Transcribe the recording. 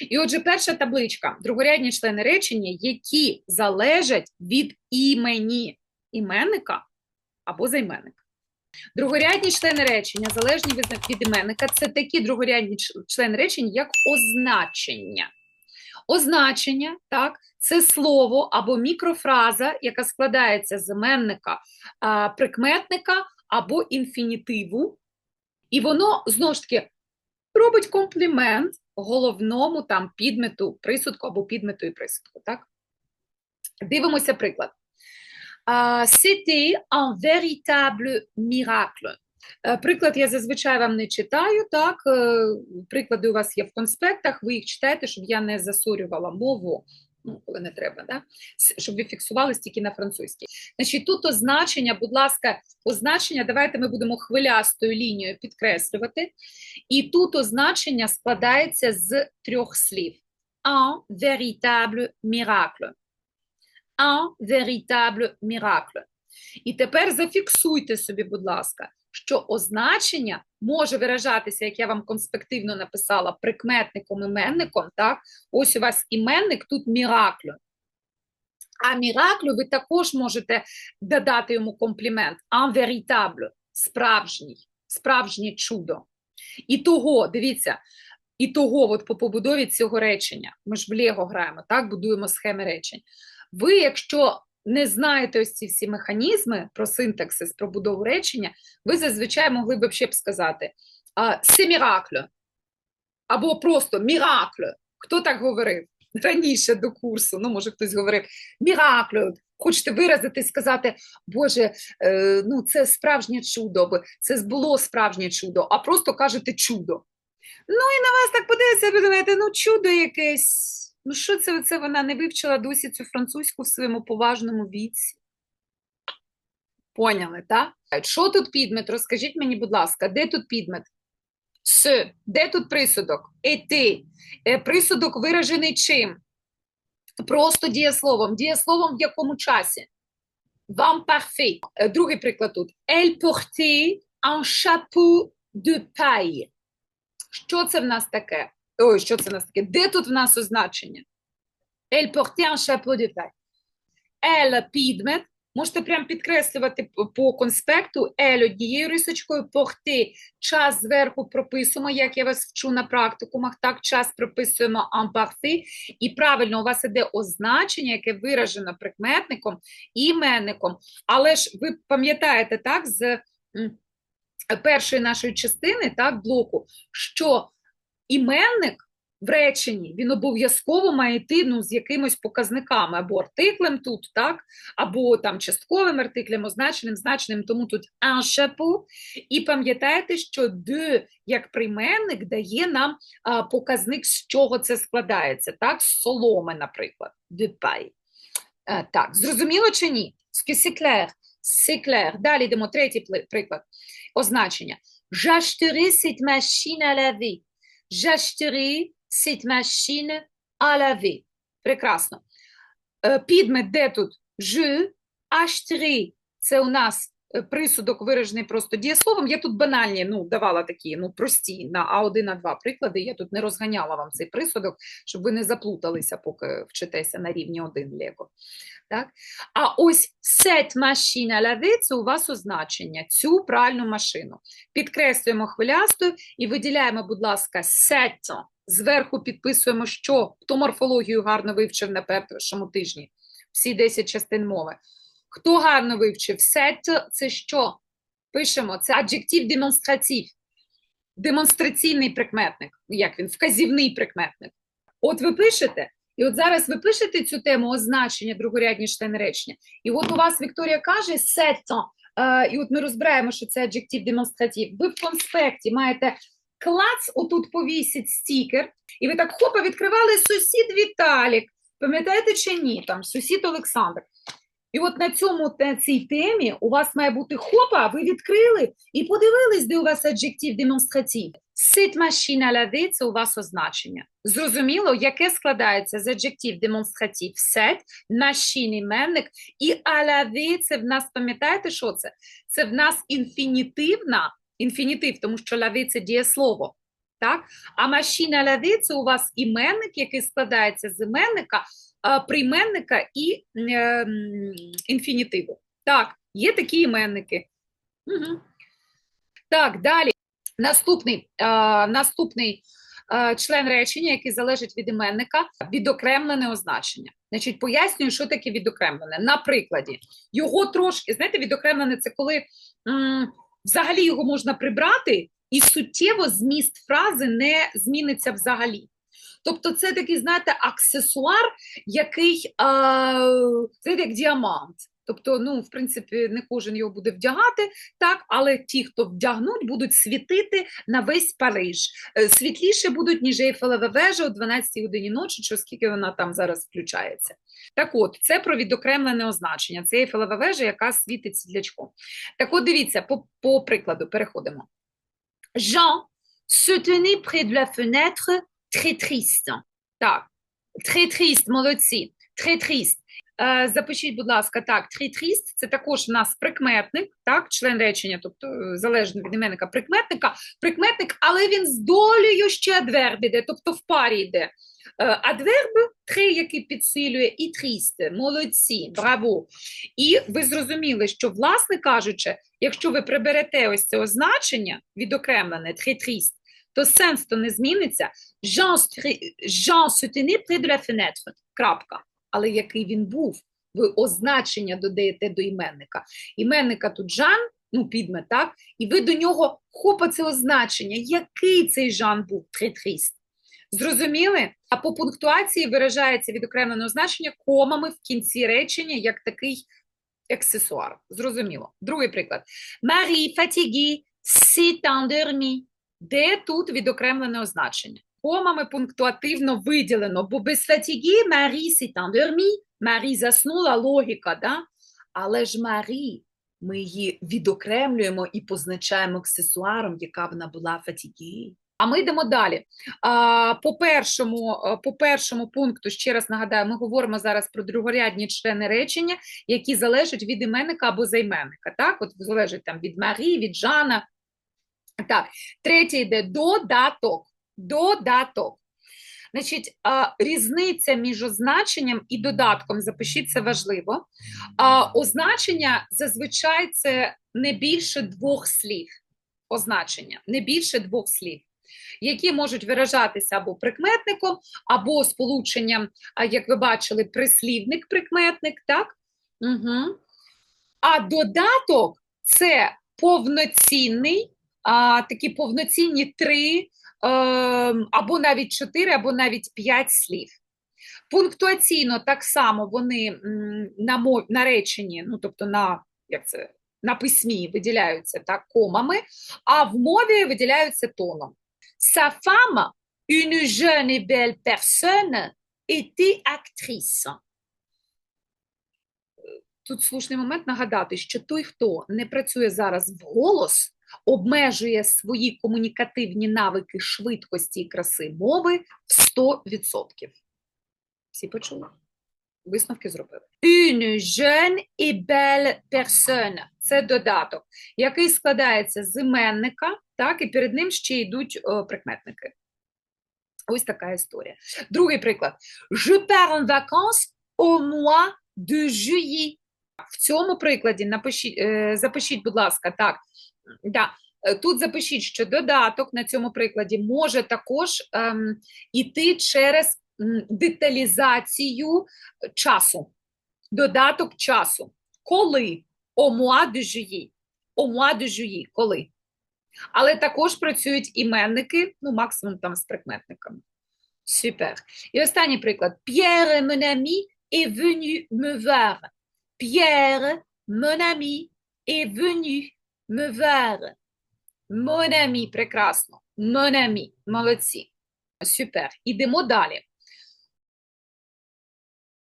І отже, перша табличка другорядні члени речення, які залежать від імені іменника або займенника. Другорядні члени речення, залежні від, іменника, це такі другорядні члени речень, як означення. Означення, так, це слово або мікрофраза, яка складається з іменника, прикметника або інфінітиву, і воно знову ж таки робить комплімент головному там підмету присудку або підмету і присудку. Так? Дивимося приклад. C'était un véritable miracle. Е, Приклад я зазвичай вам не читаю, так? е, Приклади у вас є в конспектах, ви їх читаєте, щоб я не засорювала мову, ну, коли не треба, да? Щоб ви фіксувались тільки на французькій. Значить, тут означення, будь ласка, означення, давайте ми будемо хвилястою лінією підкреслювати. І тут означення складається з трьох слів. Un véritable miracle. Un véritable miracle. І тепер зафіксуйте собі, будь ласка, що означення може виражатися, як я вам конспективно написала, прикметником, іменником, так? Ось у вас іменник, тут міраклю. А міраклю ви також можете додати йому комплімент. Un véritable, справжній, справжнє чудо. І того, дивіться, і того от по побудові цього речення, ми ж в Лего граємо, так, будуємо схеми речень. Ви, якщо не знаєте ось ці всі механізми про синтаксис, про будову речення, ви зазвичай могли б ще б сказати «це міракль» або просто «міракль». Хто так говорив раніше до курсу? Ну, може, хтось говорив «міракль». Хочете виразити, сказати, Боже, е, ну це справжнє чудо, бо це було справжнє чудо, а просто кажете чудо. Ну і на вас так подивиться, ви думаєте, ну чудо якесь. Ну що це, це вона не вивчила досі цю французьку в своєму поважному віці? Поняли, так? Що тут підмет? Розкажіть мені, будь ласка, де тут підмет? С. Де тут присудок? Ети. Е, Присудок виражений чим? Просто дієсловом. Дієсловом в якому часі? Вам parfait. Е, Другий приклад тут. Elle portait un chapeau de paille. Що це в нас таке? Ой, що це в нас таке? Де тут в нас означення? Elle portait un chapeau de paille. Elle підмет. Можете прям підкреслювати по- конспекту L однією рисочкою, porter час зверху прописуємо, як я вас вчу на практикумах, так час прописуємо partie. І правильно, у вас іде означення, яке виражено прикметником і іменником. Але ж ви пам'ятаєте, так, з першої нашої частини, так, блоку, що іменник в реченні він обов'язково має йти ну, з якимось показниками, або артиклем тут, так, або там частковим артиклем, означеним, значеним, тому тут chapeau. І пам'ятаєте, що de як прийменник дає нам а, показник, з чого це складається, так, з соломи, наприклад, paille. Е, так, зрозуміло чи ні? C'est clair. Далі йдемо третій приклад. Означення. Machine à laver. J'achèterai cette machine à laver. Прекрасно. Е, Підмет де тут? Je acheterai, Це у нас е, присудок виражений просто дієсловом. Я тут банальні, ну, давала такі, ну, прості на А1, А2 приклади. Я тут не розганяла вам цей присудок, щоб ви не заплуталися, поки вчитеся на рівні 1 Лего. Так? А ось machine à laver – це у вас означення, цю пральну машину. Підкреслюємо хвилястою і виділяємо, будь ласка, set. Зверху підписуємо, що хто морфологію гарно вивчив на першому тижні, всі 10 частин мови. Хто гарно вивчив? Set – це що? Пишемо, це adjective демонстратив. Демонстраційний прикметник, як він, вказівний прикметник. От ви пишете, і от зараз ви пишете цю тему означення другорядні члени речення. І от у вас Вікторія каже set, е, і от ми розбираємо, що це adjective демонстратив. Ви в конспекті маєте клац, отут повісить стікер, і ви так хопа відкривали сусід Віталік. Пам'ятаєте чи ні? Там сусід Олександр. І от на цьому на цій темі у вас має бути хопа, ви відкрили і подивились, де у вас adjective демонстратив. Machine à laver – це у вас означення. Зрозуміло, яке складається з adjective демонстратив set, machine іменник, і laver – це в нас, пам'ятаєте, що це? Це в нас інфінітивна, інфінітив, тому що laver – це дієслово. так? А машина лави – це у вас іменник, який складається з іменника, прийменника і е, інфінітиву. Так, є такі іменники. Угу. Так, далі. Наступний, е, наступний е, член речення, який залежить від іменника, відокремлене означення. Значить, пояснюю, що таке відокремлене. На прикладі, його трошки, знаєте, відокремлене це коли м, взагалі його можна прибрати, і суттєво зміст фрази не зміниться взагалі. Тобто, це такий, знаєте, аксесуар, який, а, знаєте, як діамант. Тобто, ну, в принципі, не кожен його буде вдягати, так, але ті, хто вдягнуть, будуть світити на весь Париж. Е, Світліше будуть, ніж Ейфелева вежа о 12 годині ночі, чи оскільки вона там зараз включається. Так от, це про відокремлене означення. Це Ейфелева вежа, яка світить світлячком. Так от, дивіться, по, по прикладу переходимо. Jean se tenait près de la fenêtre, très triste. Так, très triste, молодці, très triste. Е, Запишіть, будь ласка, так, très це також у нас прикметник, так, член речення, тобто е, залежно від іменника прикметника, прикметник, але він з долею ще адверб іде, тобто в парі йде. Е, Адверб très, який підсилює, і triste, молодці, браво. І ви зрозуміли, що, власне кажучи, якщо ви приберете ось це означення, відокремлене, triste, то сенс то не зміниться. Jean se tenait près de. Крапка. Але який він був? Ви означення додаєте до іменника. Іменника тут Жан, ну, підмет, так? І ви до нього хопа це означення. Який цей Жан був? Triste. Зрозуміли? А по пунктуації виражається відокремлене означення комами в кінці речення, як такий аксесуар. Зрозуміло. Другий приклад. Marie fatiguée, s'est endormie. Де тут відокремлене означення? Комами пунктуативно виділено, бо без фатігі Марі endormie, Марі заснула, логіка, да? Але ж Марі, ми її відокремлюємо і позначаємо аксесуаром, яка вона була фатігі. А ми йдемо далі. По, першому, по першому пункту, ще раз нагадаю, ми говоримо зараз про другорядні члени речення, які залежать від іменника або займенника. Так, от залежать там від Марі, від Жана. Так, третє йде додаток. Додаток. Значить, різниця між означенням і додатком, запишіть це важливо. Означення зазвичай це не більше двох слів. Означення, не більше двох слів, які можуть виражатися або прикметником, або сполученням, як ви бачили, прислівник-прикметник, так? Угу. А додаток це повноцінний, а, такі повноцінні три ем, або навіть чотири, або навіть п'ять слів. Пунктуаційно так само вони на, мов, на реченні, ну тобто на, як це, на письмі виділяються так, комами, а в мові виділяються тоном. Sa femme, une jeune et belle personne, était actrice. Тут слушний момент нагадати, що той, хто не працює зараз в голос, обмежує свої комунікативні навики швидкості і краси мови в 100%. Всі почули? Висновки зробили. Une jeune et belle personne – це додаток, який складається з іменника, так, і перед ним ще йдуть о, прикметники. Ось така історія. Другий приклад. Je pars en vacances au mois de juillet. В цьому прикладі напишіть, е, запишіть, будь ласка, так, да, е, тут запишіть, що додаток на цьому прикладі може також ем, іти через деталізацію часу. Додаток часу. Коли? De juillet. Коли? Але також працюють іменники, ну, максимум там з прикметниками. Супер. І останній приклад. Pierre, mon ami, est venu me voir. Pierre, mon voir. Mon ami, прекрасно. Ami, молодці. Супер. Ідемо далі.